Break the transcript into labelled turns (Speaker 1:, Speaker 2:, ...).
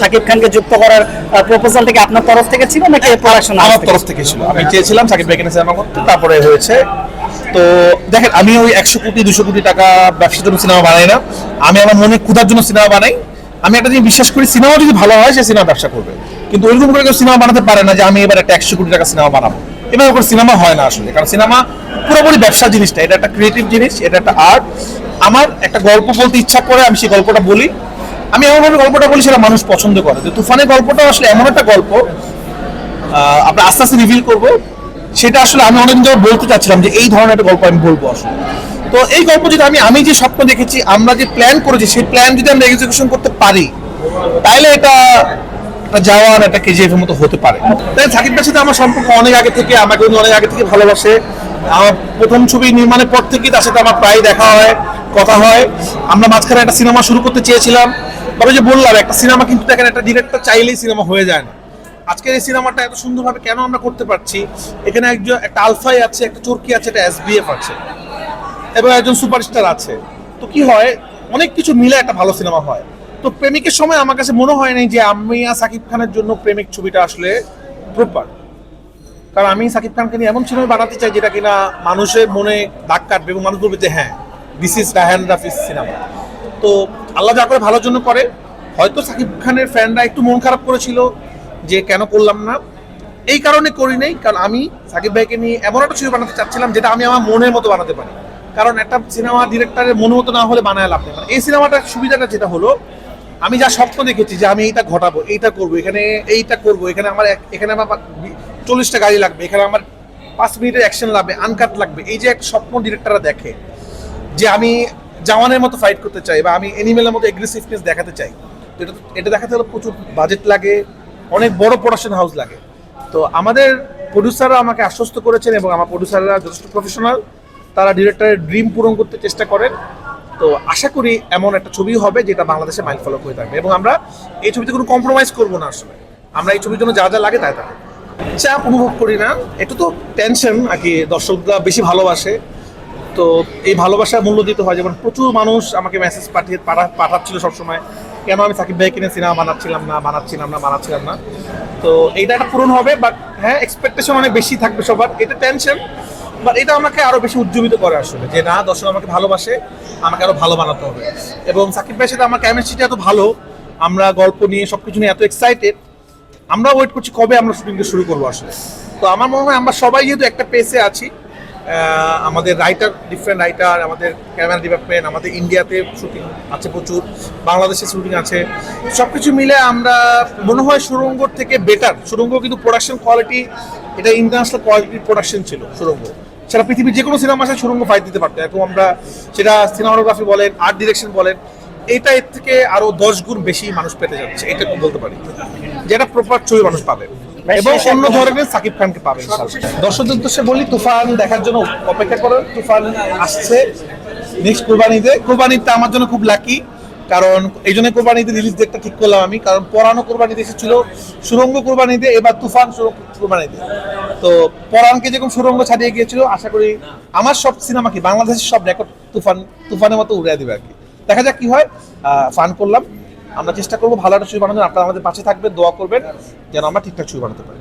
Speaker 1: শাকিব খানকে যুক্ত করার প্রপোজাল থেকে আপনার তরফ থেকে ছিল নাকি প্রোডাকশন
Speaker 2: আমার তরফ থেকে ছিল। আমি চেয়েছিলাম সাকিব ভাইকে সিনেমা করতে তারপরে হয়েছে। তো দেখেন আমি ওই একশো কোটি দুশো কোটি টাকা ব্যবসার জন্য সিনেমা বানাই না। আমি আমার মনে ক্ষুধার জন্য সিনেমা বানাই। আমি একটা জিনিস বিশ্বাস করি সিনেমা যদি ভালো হয় সে সিনেমা ব্যবসা করবে। কিন্তু ওইরকম করে কেউ সিনেমা বানাতে পারে না যে আমি এবার একটা একশো কোটি টাকা সিনেমা বানাবো। এভাবে করে সিনেমা হয় না আসলে কারণ সিনেমা পুরোপুরি ব্যবসা জিনিসটা এটা একটা ক্রিয়েটিভ জিনিস এটা একটা আর্ট আমার একটা গল্প বলতে ইচ্ছা করে আমি সেই গল্পটা বলি। আমি এমনভাবে গল্পটা বলি সেটা মানুষ পছন্দ করে। যে তুফানের গল্পটা আসলে এমন একটা গল্প আমরা আস্তে আস্তে রিভিল করব। সেটা আসলে আমি অনেকদিন ধরে বলতে চাচ্ছিলাম যে এই ধরনের একটা গল্প আমি বলব আসলে। তো এই গল্প যদি আমি আমি যে স্বপ্ন দেখেছি, আমরা যে প্ল্যান করেছি, সেই প্ল্যান যদি আমরা এক্সিকিউশন করতে পারি তাহলে এটা যাওয়ার একটা কেজিএফ মতো হতে পারে। তাই সাকিব সাথে আমার সম্পর্ক অনেক আগে থেকে, আমাকে অনেক আগে থেকে ভালোবাসে। আমার প্রথম ছবি নির্মাণের পর থেকেই তার সাথে আমার প্রায় দেখা হয়। কথা হয়। আমরা মাঝখানে একটা সিনেমা শুরু করতে চেয়েছিলাম। তবে যে বললাম, একটা সিনেমা কিন্তু দেখেন, একটা ডিরেক্টর চাইলেই সিনেমা হয়ে যায় না। আজকের এই সিনেমাটা এত সুন্দরভাবে কেন আমরা করতে পারছি? এখানে একজন, একটা আলফাই আছে, একটা চরকি আছে, একটা এসবিএফ আছে, এবং একজন সুপারস্টার আছে। তো কি হয়, অনেক কিছু মিলে একটা ভালো সিনেমা হয়। তো প্রেমিকের সময় আমার কাছে মনে হয় নাই যে আমি আর সাকিব খানের জন্য প্রেমিক ছবিটা আসলে প্রপার কারণ আমি সাকিব খানকে নিয়ে এমন সিনেমা বানাতে চাই যেটা কিনা মানুষের মনে দাগ কাটবে এবং মানুষ বলবে যে হ্যাঁ দিস ইজ রাহান রাফিস সিনেমা তো আল্লাহ যা করে ভালোর জন্য করে। হয়তো সাকিব খানের ফ্যানরা একটু মন খারাপ করেছিল যে কেন করলাম না। এই কারণে করি নাই, কারণ আমি সাকিব ভাইকে নিয়ে এমন একটা ছবি বানাতে চাচ্ছিলাম যেটা আমি আমার মনের মতো বানাতে পারি। কারণ একটা সিনেমা ডিরেক্টরের মনের মতো না হলে বানায় লাভ নেই। মানে এই সিনেমাটার সুবিধাটা যেটা হলো, আমি যা স্বপ্ন দেখেছি যে আমি এইটা ঘটাবো, এইটা করব, এখানে এইটা করব, এখানে আমার এখানে আমার চল্লিশটা গাড়ি লাগবে, এখানে আমার পাঁচ মিনিটের অ্যাকশন লাগবে, আনকাট লাগবে। এই যে এক স্বপ্ন ডিরেক্টররা দেখে যে আমি জাওয়ানের মতো ফাইট করতে চাই বা আমি এনিমেলের মতো এগ্রেসিভনেস দেখাতে চাই। তো এটা এটা দেখাতে হলে প্রচুর বাজেট লাগে, অনেক বড় প্রোডাকশন হাউস লাগে। তো আমাদের প্রডিউসাররা আমাকে আশ্বস্ত করেছেন এবং আমার প্রডিউসাররা যথেষ্ট প্রফেশনাল তারা ডিরেক্টরের ড্রিম পূরণ করতে চেষ্টা করেন। তো আশা করি এমন একটা ছবি হবে যেটা বাংলাদেশে মাইল ফলো হয়ে থাকবে এবং আমরা এই ছবিতে কোনো কম্প্রোমাইজ করব না আসলে। আমরা এই ছবির জন্য যা যা লাগে তাই তাই চাপ অনুভব করি না। একটু তো টেনশন আর কি, দর্শকরা বেশি ভালোবাসে। তো এই ভালোবাসার মূল্য দিতে হয়। যেমন প্রচুর মানুষ আমাকে মেসেজ পাঠিয়ে পাঠা- পাঠাচ্ছিল সবসময়, কেন আমি সাকিব ভাই কিনে সিনেমা বানাচ্ছিলাম না বানাচ্ছিলাম না বানাচ্ছিলাম না। তো এইটা একটা পূরণ হবে বাট হ্যাঁ এক্সপেকটেশন অনেক বেশি থাকবে সবার, এটা টেনশন বাট এটা আমাকে আরও বেশি উজ্জীবিত করে আসলে, যে না, দর্শক আমাকে ভালোবাসে, আমাকে আরও ভালো বানাতে হবে। এবং সাকিব ভাইয়ের সাথে আমার কেমিস্ট্রিটা এত ভালো, আমরা গল্প নিয়ে সবকিছু নিয়ে এত এক্সাইটেড আমরা ওয়েট করছি কবে আমরা শুটিংটা শুরু করব আসলে। তো আমার মনে হয় আমরা সবাই যেহেতু একটা পেসে আছি আমাদের রাইটার ডিফারেন্ট রাইটার আমাদের ক্যামেরা ডিপার্টমেন্ট আমাদের ইন্ডিয়াতে শুটিং আছে প্রচুর, বাংলাদেশে শুটিং আছে। সব কিছু মিলে আমরা, মনে হয় সুরঙ্গর থেকে বেটার সুরঙ্গ কিন্তু প্রোডাকশন কোয়ালিটি এটা ইন্টারন্যাশনাল কোয়ালিটির প্রোডাকশন ছিল সুরঙ্গ সেটা পৃথিবীর যে কোনো সিনেমা আসে সুরঙ্গ ফাইট দিতে পারতো। এখন আমরা সেটা সিনেমাটোগ্রাফি বলেন আর্ট ডিরেকশন বলেন, এটা এর থেকে আরও দশ গুণ বেশি মানুষ পেতে যাচ্ছে, এটা বলতে পারি। যেটা প্রপার ছবি মানুষ পাবে। এবং অন্য ধরনের সাকিব খানকে পাবে দর্শকদের উদ্দেশ্যে বলি তুফান দেখার জন্য অপেক্ষা করেন তুফান আসছে নেক্সট কোরবানিতে। কোরবানিটা আমার জন্য খুব লাকি কারণ এই জন্য কোরবানিতে রিলিজ ডেটটা ঠিক করলাম আমি কারণ পরানো কোরবানিতে এসেছিল সুরঙ্গ কোরবানিতে এবার তুফান কোরবানিতে। তো পরানকে যেরকম সুরঙ্গ ছাড়িয়ে গিয়েছিল আশা করি আমার সব সিনেমা কি বাংলাদেশের সব রেকর্ড তুফান তুফানের মতো উড়ে দিবে আর কি। দেখা যাক কি হয়। ফান করলাম। আমরা চেষ্টা করব ভালো একটা ছবি বানানোর। আপনারা আমাদের পাশে থাকবেন, দোয়া করবেন, যেন আমরা ঠিকঠাক ছবি বানাতে পারি।